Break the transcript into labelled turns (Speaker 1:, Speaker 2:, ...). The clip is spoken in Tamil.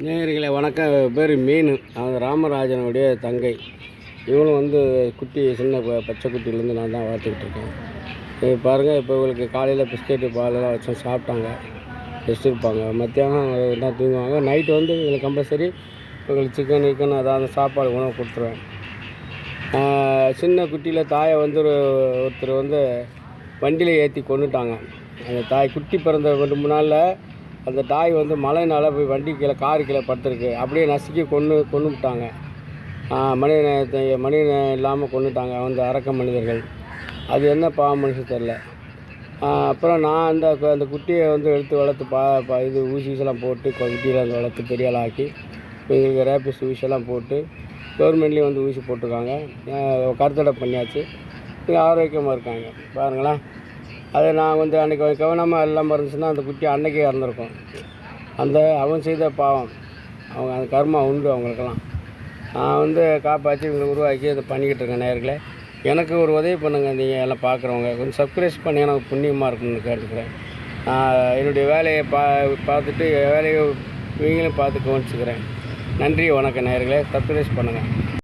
Speaker 1: நேயர்களை வணக்கம். பேர் மீன். அவங்க ராமராஜனுடைய தங்கை. இவனும் வந்து குட்டி சின்ன பச்சை குட்டிலேருந்து நான் தான் வளர்த்துக்கிட்டு இருக்கேன். இது பாருங்கள் இப்போ இவங்களுக்கு காலையில் பிஸ்கெட்டு பாலெல்லாம் வச்சு சாப்பிட்டாங்க. ரெஸ்ட் இருப்பாங்க மத்தியானம் தான் தூங்குவாங்க. நைட்டு வந்து இவங்களுக்கு கம்பல்சரி இவங்களுக்கு சிக்கன் கிக்கன் அதாவது சாப்பாடு உணவு கொடுத்துருவேன். சின்ன குட்டியில் தாயை வந்து ஒரு ஒருத்தர் வந்து வண்டியில் ஏற்றி கொண்டுட்டாங்க அந்த தாய் குட்டி பிறந்த ரெண்டு மூணு நாளில் அந்த தாய் வந்து மழைனால் போய் வண்டி கீழே காரு கீழே படுத்துருக்கு. அப்படியே நசுக்கி கொன்று கொண்டு விட்டாங்க. மனிதனத்தை நேயத்தை இல்லாமல் கொண்டுட்டாங்க அந்த அரக்க மனிதர்கள். அது என்ன பாவம் மனுஷன் தெரில அப்புறம் நான் அந்த அந்த குட்டியை வந்து எடுத்து வளர்த்து பா பா இது ஊசி ஊசிலாம் போட்டு குட்டியில் அந்த வளர்த்து பெரிய ஆளாக்கி எங்களுக்கு ரேபிஸ் ஊசியெல்லாம் போட்டு கவர்மெண்ட்லேயும் வந்து ஊசி போட்டிருக்காங்க. கருத்தடை பண்ணியாச்சு. இங்கே ஆரோக்கியமாக இருக்காங்க. பாருங்களேன். அதை நான் வந்து அன்றைக்கி கவனமாக இல்லாமல் இருந்துச்சுன்னா அந்த குட்டி அன்னைக்கே இறந்துருக்கும். அந்த அவன் செய்த பாவம். அவங்க அந்த கர்மா உண்டு அவங்களுக்கெல்லாம். நான் வந்து காப்பாற்றி இவங்களை உருவாக்கி அதை பண்ணிக்கிட்டு இருக்கேன் நேர்களே. எனக்கு ஒரு உதவி பண்ணுங்கள் நீங்கள் எல்லாம் பார்க்குறவங்க கொஞ்சம் சப்ஸ்கிரைப் பண்ணி எனக்கு புண்ணியமாக இருக்கும்னு கேட்டுக்கிறேன். நான் என்னுடைய வேலையை பா பார்த்துட்டு என் வேலையை இவங்களையும் பார்த்து கவனிச்சுக்கிறேன். நன்றி வணக்கம் நேர்களே. சப்ஸ்கிரைப் பண்ணுங்கள்